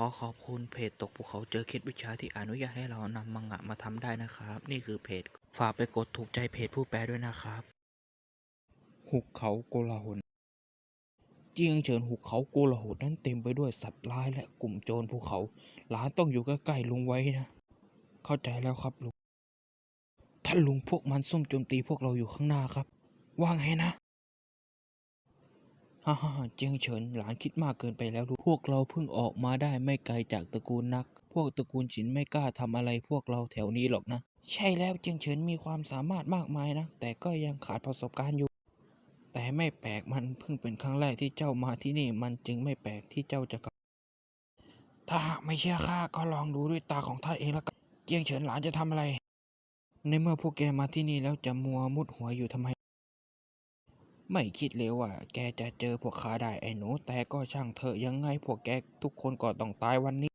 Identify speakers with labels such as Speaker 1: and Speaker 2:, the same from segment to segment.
Speaker 1: ขอขอบคุณเพจตกภูเขาเจอเคล็ดวิชาที่อนุญาตให้เรานำมังงะมาทำได้นะครับ นี่คือเพจ ฝากไปกดถูกใจเพจผู้แปลด้วยนะครับ หุบเขาโกลาหลเจียงเฉินหุบเขาโกลาหลนั้นเต็มไปด้วยสัตว์ร้ายและกลุ่มโจรภูเขา หลานต้องอยู่ใกล้ๆลุงไว้นะ เข้าใจแล้วครับลุงท่านลุงพวกมันซุ่มโจมตีพวกเราอยู่ข้างหน้าครับ ว่าไงนะ ฮ่าฮ่าเจียงเฉินหลานคิดมากเกินไปแล้วลูกพวกเราเพิ่งออกมาได้ไม่ไกลจากตระกูลนัก พวกตระกูลฉินไม่กล้าทำอะไรพวกเราแถวนี้หรอกนะ ใช่แล้วเจียงเฉินมีความสามารถมากมายนะ แต่ก็ยังขาดประสบการณ์อยู่ แต่ไม่แปลกมันเพิ่งเป็นครั้งแรกที่เจ้ามาที่นี่มันจึงไม่แปลกที่เจ้าจะกลับถ้าหากไม่เชื่อข้าก็ลองดูด้วยตาของท่านเองละกันเจียงเฉินหลานจะทำอะไร ในเมื่อพวกแกมาที่นี่แล้วจะมัวมุดหัวอยู่ทำไม ไม่คิดเลยว่าแกจะเจอพวกข้าได้ไอ้หนู แต่ก็ช่างเถอะยังไงพวกแกทุกคนก็ต้องตายวันนี้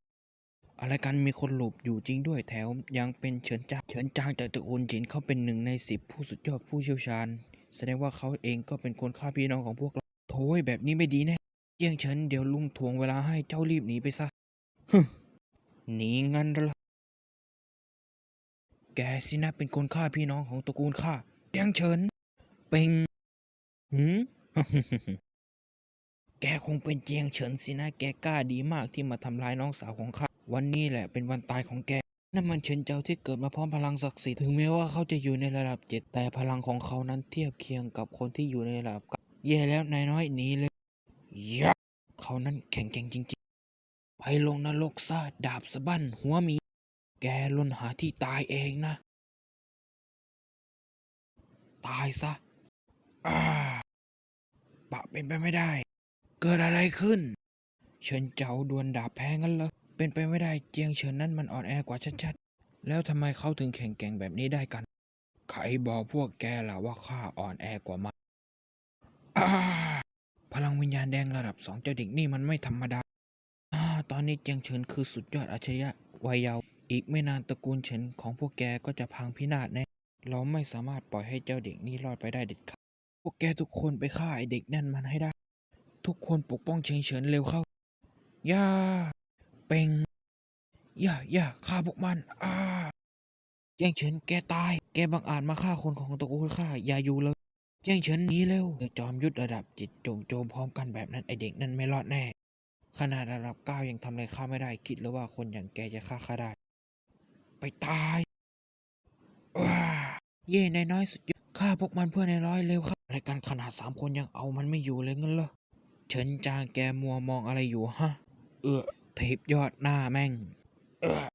Speaker 1: อะไรกันมีคนหลบอยู่จริงด้วยแถวยังเป็นเฉินจางเฉินจางจากตระกูลจินเขาเป็นหนึ่งในสิบผู้สุดยอดผู้เชี่ยวชาญ แสดงว่าเขาเองก็เป็นคนฆ่าพี่น้องของพวกเราโถ่แบบนี้ไม่ดีแน่เจียงเฉินเดี๋ยวลุงทวงเวลาให้เจ้ารีบหนีไปซะฮึหนีงั้นเหรอแกสินะเป็นคนฆ่าพี่น้องของตระกูลข้าเจียงเฉินเป็น หืม แกคงเป็นเจียงเฉินสินะ แกกล้าดีมากที่มาทำร้ายน้องสาวของข้า วันนี้แหละเป็นวันตายของแก นั่นมันเฉินเจ้าที่เกิดมาพร้อมพลังศักดิ์สิทธิ์ ถึงแม้ว่าเขาจะอยู่ในระดับเจ็ดแต่พลังของเขานั้นเทียบเคียงกับคนที่อยู่ในระดับเก้าแย่แล้วนายน้อยหนีเลยยักเขานั้นแข็งแกร่งจริงๆ ไปลงนรกซะดาบสะบั้นหัวมี แกล้นหาที่ตายเองนะ ตายซะอ้า ปะเป็นไปไม่ได้ เกิดอะไรขึ้น เฉินเจ้าดวลดาบแพ้งั้นเหรอ เป็นไปไม่ได้เจียงเฉินนั้นมันอ่อนแอกว่าชัดๆ แล้วทำไมเขาถึงแข็งแกร่งแบบนี้ได้กัน ใครบอกพวกแกล่ะว่าข้าอ่อนแอกว่ามันอาพลังวิญญาณแดงระดับสองเจ้าเด็กนี่มันไม่ธรรมดาอ่าตอนนี้เจียงเฉินคือสุดยอดอัจฉริยะวัยเยาว์อีกไม่นานตระกูลเฉินของพวกแกก็จะพังพินาศแน่ เราไม่สามารถปล่อยให้เจ้าเด็กนี่รอดไปได้เด็ดขาด พวกแกทุกคนไปฆ่าไอเด็กนั่นมันให้ได้ ทุกคนปกป้องเฉินเฉินเร็วเข้า ย่า เป็งย่า ย่าฆ่าพวกมันอ้าเจียงเฉินแกตาย แกบังอาจมาฆ่าคนของตระกูลข้าอย่าอยู่เลยเจียงเฉินหนีเร็วจอจอมยุทธระดับจิตโจมโจมพร้อมกันแบบนั้นไอเด็กนั่นไม่รอดแน่ ขนาดระดับเก้ายังทำอะไรข้าไม่ได้คิดเลยว่าคนอย่างแกจะฆ่าข้าได้ ไปตาย ว้า เย่นายน้อยสุดยอดฆ่าพวกมันเพื่อนายน้อยเร็วครับ อะไรการขนาดสามคนยังเอามันไม่อยู่เลยงั้นเหรอเฉินจางแกมัวมองอะไรอยู่ฮะ เออเทปยอดหน้าแม่ง เออ